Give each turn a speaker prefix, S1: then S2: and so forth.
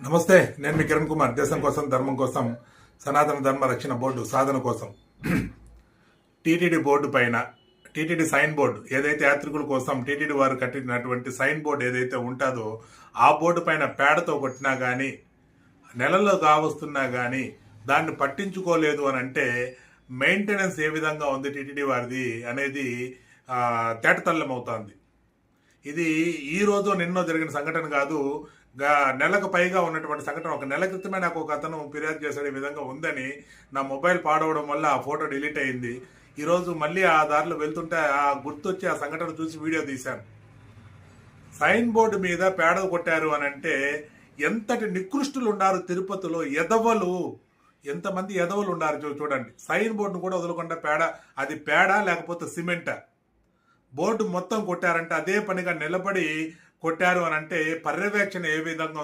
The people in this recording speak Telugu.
S1: నమస్తే నేను మీ కిరణ్ కుమార్. దేశం కోసం ధర్మం కోసం సనాతన ధర్మ రక్షణ బోర్డు సాధన కోసం. టీటీడీ బోర్డు పైన టీటీడీ సైన్ బోర్డు ఏదైతే యాత్రికుల కోసం టీటీడీ వారు కట్టినటువంటి సైన్ బోర్డు ఏదైతే ఉంటుందో ఆ బోర్డు పైన పేడతో కొట్టినా కానీ నెలల్లో కావస్తున్నా కానీ దాన్ని పట్టించుకోలేదు అని అంటే మెయింటెనెన్స్ ఏ విధంగా ఉంది టీటీడీ వారిది అనేది తేటతల్లమవుతోంది తేటతల్లం అవుతోంది. ఇది ఈ రోజు నిన్నో జరిగిన సంఘటన కాదు. నెలకు పైగా ఉన్నటువంటి సంఘటన. ఒక నెల క్రితమే నాకు ఒక అతను ఫిర్యాదు చేశాడు ఈ విధంగా ఉందని నా మొబైల్ పాడవడం వల్ల ఆ ఫోటో డిలీట్ అయింది. ఈరోజు మళ్ళీ ఆ దారిలో వెళ్తుంటే ఆ గుర్తొచ్చి ఆ సంఘటన చూసి వీడియో తీశాను. సైన్ బోర్డు మీద పేడ కొట్టారు అని అంటే ఎంతటి నికృష్టులు ఉన్నారు తిరుపతిలో? ఎదవలు. ఎంతమంది ఎదవలు ఉన్నారు చూ- చూడండి. సైన్ బోర్డును కూడా వదలకుండా పేడ అది పేడ లేకపోతే సిమెంటా? బోర్డు మొత్తం కొట్టారంటే అదే పనిగా నిలబడి కొట్టారు అని అంటే పర్యవేక్షణ ఏ విధంగా